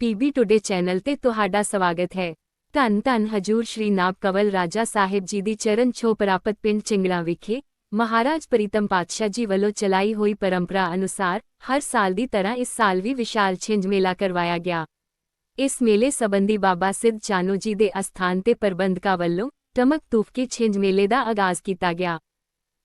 PB today channel ਤੇ ਤੁਹਾਡਾ ਸਵਾਗਤ ਹੈ ਧੰਨ ਧੰਨ ਹਜੂਰ ਸ਼੍ਰੀ ਨਾਬ ਕਵਲ ਰਾਜਾ ਸਾਹਿਬ ਜੀ ਦੀ ਚਰਨ ਛੋਹ ਪ੍ਰਾਪਤ ਪਿੰਡ ਚਿੰਗੜਾ ਵਿਖੇ ਮਹਾਰਾਜ ਪ੍ਰੀਤਮ ਪਾਤਸ਼ਾਹ ਜੀ ਵੱਲੋਂ ਚਲਾਈ ਹੋਈ ਪਰੰਪਰਾ ਅਨੁਸਾਰ ਹਰ ਸਾਲ ਦੀ ਤਰ੍ਹਾਂ ਇਸ ਸਾਲ ਵੀ ਵਿਸ਼ਾਲ ਛਿੰਝ ਮੇਲਾ ਕਰਵਾਇਆ ਗਿਆ ਇਸ ਮੇਲੇ ਸੰਬੰਧੀ ਬਾਬਾ ਸਿੱਧ ਚਾਨੋ ਜੀ ਦੇ ਅਸਥਾਨ ਤੇ ਪ੍ਰਬੰਧਕਾਂ ਵੱਲੋਂ ਟਮਕ ਤੂਫ ਕੇ ਛਿੰਝ ਮੇਲੇ ਦਾ ਆਗਾਜ਼ ਕੀਤਾ ਗਿਆ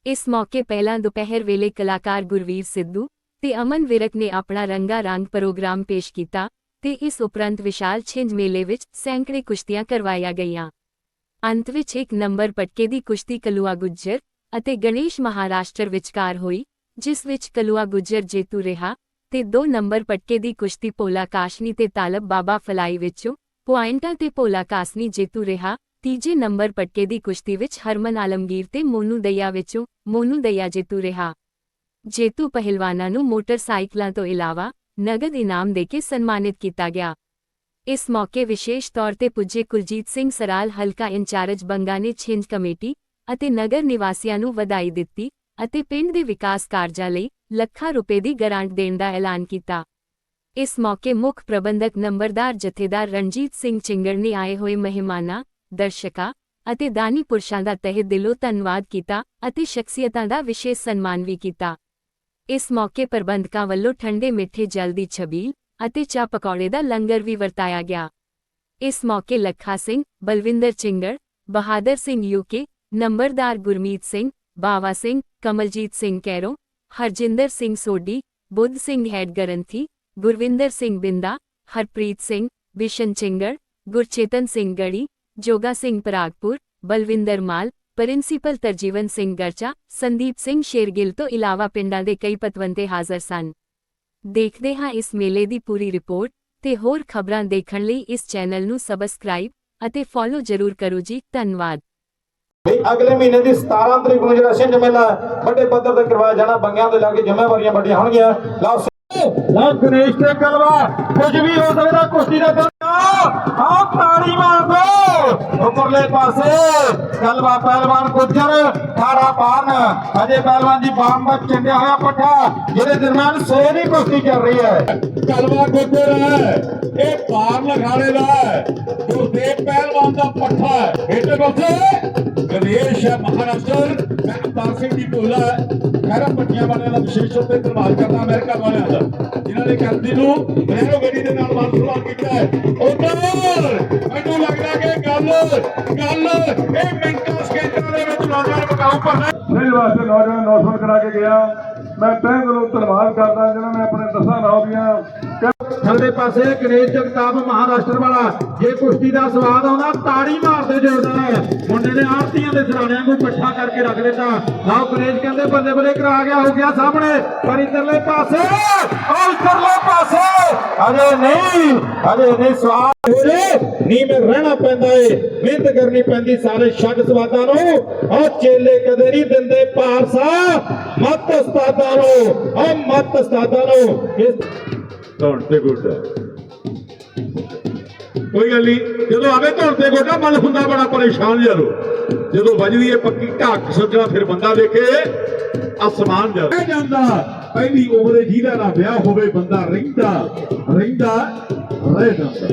ਇਸ ਮੌਕੇ ਪਹਿਲਾਂ ਦੁਪਹਿਰ ਵੇਲੇ ਕਲਾਕਾਰ ਗੁਰਵੀਰ ਸਿੱਧੂ ਤੇ ਅਮਨ ਵਿਰਕ ਨੇ ਆਪਣਾ ਰੰਗਾ ਰੰਗ ਪ੍ਰੋਗਰਾਮ ਪੇਸ਼ ਕੀਤਾ ਤੇ ਇਸ ਉਪਰੰਤ ਵਿਸ਼ਾਲ ਛਿੰਝ ਮੇਲੇ ਵਿੱਚ ਸੈਂਕੜੇ ਕੁਸ਼ਤੀਆਂ ਕਰਵਾਈਆਂ ਗਈਆਂ। ਅੰਤ ਵਿੱਚ ਇੱਕ ਨੰਬਰ ਪਟਕੇ ਦੀ ਕੁਸ਼ਤੀ ਕਲੂਆ ਗੁੱਜਰ ਅਤੇ ਗਣੇਸ਼ ਮਹਾਰਾਸ਼ਟਰ ਵਿਚਕਾਰ ਹੋਈ, ਜਿਸ ਵਿੱਚ ਕਲੂਆ ਗੁੱਜਰ ਜੇਤੂ ਰਿਹਾ ਤੇ ਦੋ ਨੰਬਰ ਪਟਕੇ ਦੀ ਕੁਸ਼ਤੀ ਪੋਲਾ ਕਾਸ਼ਨੀ ਤੇ ਤਾਲਬ ਬਾਬਾ ਫਲਾਈ ਵਿੱਚੋਂ ਪੁਆਇੰਟਾਂ ਤੇ ਪੋਲਾ ਕਾਸਨੀ ਜੇਤੂ ਰਿਹਾ, ਤੀਜੇ ਨੰਬਰ ਪਟਕੇ ਦੀ ਕੁਸ਼ਤੀ ਵਿੱਚ ਹਰਮਨ ਆਲਮਗੀਰ ਤੇ ਮੋਨੂ ਦਈਆ ਵਿੱਚੋਂ ਮੋਨੂ ਦਈਆ ਜੇਤੂ ਰਿਹਾ। ਜੇਤੂ ਪਹਿਲਵਾਨਾਂ ਨੂੰ ਮੋਟਰਸਾਈਕਲਾਂ ਤੋਂ ਇਲਾਵਾ ਨਗਦ ਇਨਾਮ ਦੇ ਕੇ ਸਨਮਾਨਿਤ ਕੀਤਾ ਗਿਆ। ਇਸ ਮੌਕੇ ਵਿਸ਼ੇਸ਼ ਤੌਰ ਤੇ ਪੁੱਜੇ ਕੁਲਜੀਤ ਸਿੰਘ ਸਰਾਲ ਹਲਕਾ ਇੰਚਾਰਜ ਬੰਗਾ ਨੇ ਛਿੰਝ ਕਮੇਟੀ ਅਤੇ ਨਗਰ ਨਿਵਾਸੀਆਂ ਨੂੰ ਵਧਾਈ ਦਿੱਤੀ ਅਤੇ ਪਿੰਡ ਦੇ ਵਿਕਾਸ ਕਾਰਜਾਂ ਲਈ ਲੱਖਾਂ ਰੁਪਏ ਦੀ ਗ੍ਰਾਂਟ ਦੇਣ ਦਾ ਐਲਾਨ ਕੀਤਾ। ਇਸ ਮੌਕੇ ਮੁੱਖ ਪ੍ਰਬੰਧਕ ਨੰਬਰਦਾਰ ਜਥੇਦਾਰ ਰਣਜੀਤ ਸਿੰਘ ਚਿੰਗੜ ਨੇ ਆਏ ਹੋਏ ਮਹਿਮਾਨਾਂ, ਦਰਸ਼ਕਾਂ ਅਤੇ ਦਾਨੀ ਪੁਰਸ਼ਾਂ ਦਾ ਤਹਿ ਦਿਲੋਂ ਧੰਨਵਾਦ ਕੀਤਾ ਅਤੇ ਸ਼ਖਸੀਅਤਾਂ ਦਾ ਵਿਸ਼ੇਸ਼ ਸਨਮਾਨ ਵੀ ਕੀਤਾ। ਇਸ ਮੌਕੇ ਪ੍ਰਬੰਧਕਾਂ ਵੱਲੋਂ ਠੰਡੇ ਮਿੱਠੇ ਜਲ ਦੀ ਛਬੀਲ ਅਤੇ ਚਾਹ ਪਕੌੜੇ ਦਾ ਲੰਗਰ ਵੀ ਵਰਤਾਇਆ ਗਿਆ। ਇਸ ਮੌਕੇ ਲੱਖਾ ਸਿੰਘ, ਬਲਵਿੰਦਰ ਚਿੰਗੜ, ਬਹਾਦਰ ਸਿੰਘ ਯੂਕੇ ਨੰਬਰਦਾਰ ਗੁਰਮੀਤ ਸਿੰਘ, ਬਾਵਾ ਸਿੰਘ, ਕਮਲਜੀਤ ਸਿੰਘ ਕੈਰੋ, ਹਰਜਿੰਦਰ ਸਿੰਘ ਸੋਢੀ, ਬੁੱਧ ਸਿੰਘ ਹੈਡ ਗਰੰਥੀ, ਗੁਰਵਿੰਦਰ ਸਿੰਘ ਬਿੰਦਾ, ਹਰਪ੍ਰੀਤ ਸਿੰਘ, ਬਿਸ਼ਨ ਚਿੰਗੜ, ਗੁਰਚੇਤਨ ਸਿੰਘ ਗੜੀ, ਜੋਗਾ ਸਿੰਘ ਪਰਾਗਪੁਰ, ਬਲਵਿੰਦਰ ਮਾਲ ਪ੍ਰਿੰਸੀਪਲ ਤਰਜੀਵਨ ਸਿੰਘ ਗਰਚਾ ਸੰਦੀਪ ਸਿੰਘ ਸ਼ੇਰਗਿੱਲ ਤੋਂ ਇਲਾਵਾ ਪਿੰਡਾਂ ਦੇ ਕਈ ਪਤਵੰਤੇ ਹਾਜ਼ਰ ਸਨ। ਦੇਖਦੇ ਹਾਂ ਇਸ ਮੇਲੇ ਦੀ ਪੂਰੀ ਰਿਪੋਰਟ ਤੇ ਹੋਰ ਖਬਰਾਂ ਦੇਖਣ ਲਈ ਇਸ ਚੈਨਲ ਨੂੰ ਸਬਸਕ੍ਰਾਈਬ ਅਤੇ ਫੋਲੋ ਜ਼ਰੂਰ ਕਰੋ ਜੀ ਧੰਨਵਾਦ। ਵੀ ਅਗਲੇ ਮਹੀਨੇ ਦੀ 17 ਤਰੀਕ ਨੂੰ ਜਿਹੜਾ ਛਿੰਝ ਮੇਲਾ ਵੱਡੇ ਪੱਧਰ ਤੇ ਕਰਵਾਇਆ ਜਾਣਾ ਬੰਗਿਆਂ ਦੇ ਲਾਗੇ ਜ਼ਿੰਮੇਵਾਰੀਆਂ ਵੱਡੀਆਂ ਹੋਣਗੀਆਂ। ਲਓ ਲਓ ਗਣੇਸ਼ ਤੇ ਕਲਵਾ ਕੁਝ ਵੀ ਹੋ ਸਕਦਾ ਕੁਸ਼ਤੀ ਦੋ ਉਪਰਲੇ ਪਾਸੇ। ਕਲਵਾ ਪਹਿਲਵਾਨ ਗੁੱਜਰ ਠਾੜਾ ਪਾਨ ਅਜੇ ਪਹਿਲਵਾਨ ਜੀ ਬਾਮ ਦਾ ਚੰਡਿਆ ਹੋਇਆ ਪੱਠਾ, ਜਿਹਦੇ ਦਰਮਿਆਨ ਸੋਏ ਕੁਸ਼ਤੀ ਚੱਲ ਰਹੀ ਹੈ। ਕਲਵਾ ਗੁੱਜਰ ਹੈ। ਇਹ ਪਾਰ ਲਖਾੜੇ ਦਾ ਹੈ। ਗੁਰਦੇਵ ਪਹਿਲਵਾਨ ਦਾ ਪੱਠਾ ਹੈ। ਇਹਦੇ ਪਾਸੇ ਗਣੇਸ਼ ਹੈ, ਮਹਾਰਾਸ਼ਟਰ। ਮੈਂ ਅਵਤਾਰ ਸਿੰਘ ਦੀ ਭੋਲਾ ਖੈਰਾ ਪੱਟੀਆਂ ਵਾਲਿਆਂ ਦਾ ਵਿਸ਼ੇਸ਼ ਤੌਰ ਤੇ ਧੰਨਵਾਦ ਕਰਦਾ ਅਮਰੀਕਾ ਵਾਲਿਆਂ ਦਾ, ਜਿਨ੍ਹਾਂ ਨੇ ਕਰਦੀ ਨੂੰ ਰੇਲੋ ਗੱਡੀ ਦੇ ਨਾਲ ਵਾਰ ਸਵਾਰ ਕੀਤਾ ਹੈ। ਉਧਰ ਗੱਲ ਗੱਲ ਇਹ ਮਿੰਟਾਂ ਸਕਿੰਟਾਂ ਦੇ ਵਿੱਚ ਨੌਜਵਾਨ ਮੁਕਾਉ ਪਰ ਇਸ ਵਾਸਤੇ ਨੌਜਵਾਨ ਨੌਜਵਾਨ ਕਰਾ ਕੇ ਗਿਆ ਮੈਂ ਤਹਿ ਦਿਲੋਂ ਧੰਨਵਾਦ ਕਰਦਾ ਜਿਨ੍ਹਾਂ ਨੇ ਆਪਣੇ ਦਸਾਂ ਨਾਮ ਥੱਲੇ ਪਾਸੇ ਗਣੇਸ਼ ਜਗਤਾਪ ਮਹਾਰਾਸ਼ਟਰ ਵਾਲਾ, ਜੇ ਕੁਸ਼ਤੀ ਦਾ ਸਵਾਦ ਆਉਂਦਾ, ਤਾੜੀ ਮਾਰਦੇ ਜੋਰਦਾਰ ਮੁੰਡੇ ਨੇ ਆਰਤੀਆਂ ਦੇ ਸਰਾਣਿਆਂ ਨੂੰ ਇਕੱਠਾ ਕਰਕੇ ਰੱਖ ਦਿੱਤਾ, ਆਹ ਗਣੇਸ਼ ਕਹਿੰਦੇ ਬੱਲੇ ਬੱਲੇ ਕਰਾ ਗਿਆ, ਹੋ ਗਿਆ ਸਾਹਮਣੇ, ਪਰ ਇਧਰਲੇ ਪਾਸੇ ਉਹ ਪਾਸੇ ਅਜੇ ਨਹੀਂ ਅਜੇ ਨਹੀਂ, ਸਵਾਦ ਹੋਰੇ ਨੀ ਰਹਿਣਾ ਪੈਂਦਾ ਏ, ਮਿਹਨਤ ਕਰਨੀ ਪੈਂਦੀ ਸਾਰੇ ਛੱਡ ਸਵਾਦਾਂ ਨੂੰ। ਉਹ ਚੇਲੇ ਕਦੇ ਨਹੀਂ ਦਿੰਦੇ ਪਾਰਸਾ, ਮਤ ਉਸਤਾਦਾਂ ਨੂੰ ਉਹ ਮਤ ਉਸਤਾਦਾਂ ਨੂੰ। ਇਸ ਧੌਣ ਤੇ ਗੋਡਾ ਕੋਈ ਗੱਲ ਨਹੀਂ, ਜਦੋਂ ਆਵੇ ਧੌਣ ਤੇ ਗੋਡਾ ਮਨ ਹੁੰਦਾ ਬੜਾ ਪਰੇਸ਼ਾਨ ਜਰੋ ਜਦੋਂ ਵੱਜਦੀ ਏ ਪੱਕੀ ਢਾਕ ਸੋਚਣਾ ਫਿਰ ਬੰਦਾ ਦੇਖੇ ਅਸਮਾਨ ਜਾ ਜਾਂਦਾ। ਪਹਿਲੀ ਉਮਰੇ ਜਿਹਦਾ ਨਾ ਵਿਆਹ ਹੋਵੇ, ਬੰਦਾ ਰਹਿੰਦਾ ਰਹਿੰਦਾ, ਰਹਿ ਜਾਂਦਾ।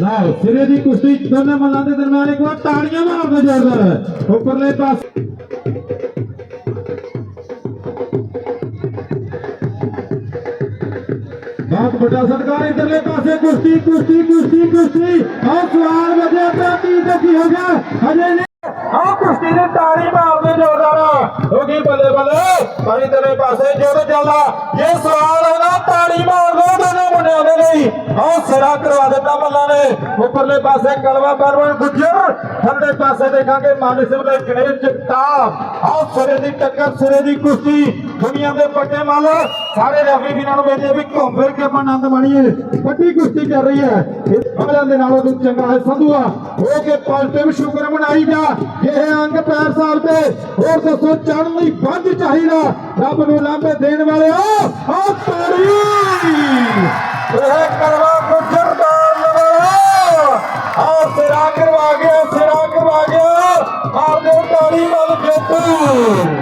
ਲਓ, ਸਿਰੇ ਦੀ ਕੁਸ਼ਤੀ ਦੋਨੇ ਮੱਲਾਂ ਦੇ ਦਰਮਿਆਨ ਇੱਕ ਵਾਰ ਤਾੜੀਆਂ ਮਾਰਦੇ ਜੋਰਦਾਰ ਉੱਪਰਲੇ ਪਾਸੇ ਬਹੁਤ ਵੱਡਾ ਸਤਿਕਾਰ, ਇਧਰਲੇ ਪਾਸੇ ਕੁਸ਼ਤੀ ਕੁਸ਼ਤੀ ਕੁਸ਼ਤੀ ਕੁਸ਼ਤੀ। ਆਹ ਸਵਾਲ ਵਜੇ ਪਿਆ ਕੀ ਹੋ ਗਿਆ। ਹਜੇ ਨਹੀਂ। ਆਹ ਕੁਸ਼ਤੀ ਨੇ ਤਾੜੀ ਮਾਰਦੇ ਜੋਰਦਾਰ ਬੱਲੇ ਪਰ ਪਾਸੇ ਜੋਰ ਚੱਲਦਾ। ਇਹ ਸਵਾਲ ਹੈ ਨਾ, ਤਾੜੀ ਮਾਰ ਦੋ ਦੋਨੋਂ ਮੁੰਡਿਆਂ ਦੇ ਲਈ। ਆਹ ਸਿਰਾ ਕਰਵਾ ਦਿੱਤਾ ਮੱਲਾਂ ਨੇ। ਉੱਪਰਲੇ ਪਾਸੇ ਕਲਵਾ ਪਰਵਨ ਗੁੱਜਰ। ਥੱਲੇ ਪਾਸੇ ਦੇਖਾਂਗੇ ਮਾਨਿਕ ਸਿੰਘ ਦੇ ਗਣੇਸ਼ ਜਗਤਾਪ ਆਹ ਸਿਰੇ ਦੀ ਟੱਕਰ, ਸਿਰੇ ਦੀ ਕੁਸ਼ਤੀ। ਦੁਨੀਆ ਦੇ ਵੱਡੇ ਮੱਲ। ਸਾਰੇ ਰੈਫਰੀ ਵੀਰਾਂ ਨੂੰ ਬੇਨਤੀ ਹੈ ਵੀ ਘੁੰਮ ਫਿਰ ਕੇ ਆਪਾਂ ਆਨੰਦ ਮਾਣੀਏ। ਵੱਡੀ ਕੁਸ਼ਤੀ ਚੱਲ ਰਹੀ ਹੈ। ਅਗਲਿਆਂ ਦੇ ਨਾਲੋਂ ਤੂੰ ਚੰਗਾ ਹੈ ਸੰਧੂਆ। ਹੋ ਕੇ ਪੋਜ਼ਿਟਿਵ ਸ਼ੁਕਰ ਮਨਾਈ ਜਾ। ਇਹ ਅੰਗ ਪੈਰ ਸਾਹਿਬ ਤੇ ਹੋਰ ਦੱਸੋ, ਚੜ੍ਹਨ ਲਈ ਵੱਧ ਚਾਹੀਦਾ। ਰੱਬ ਨੂੰ ਲਾਂਭੇ ਦੇਣ ਵਾਲਿਓ ਆ ਤਾੜੀ। ਇਹ ਕਰਵਾ ਗੁੱਜਰ ਦਾ ਲਵਾਓ ਆ ਸਿਰਾ ਕਰਵਾ ਗਿਆ, ਸਿਰਾ ਕਰਵਾ ਗਿਆ। ਮਾਰ ਦਿਓ ਤਾੜੀ ਵੱਲ ਜੇਤੂ।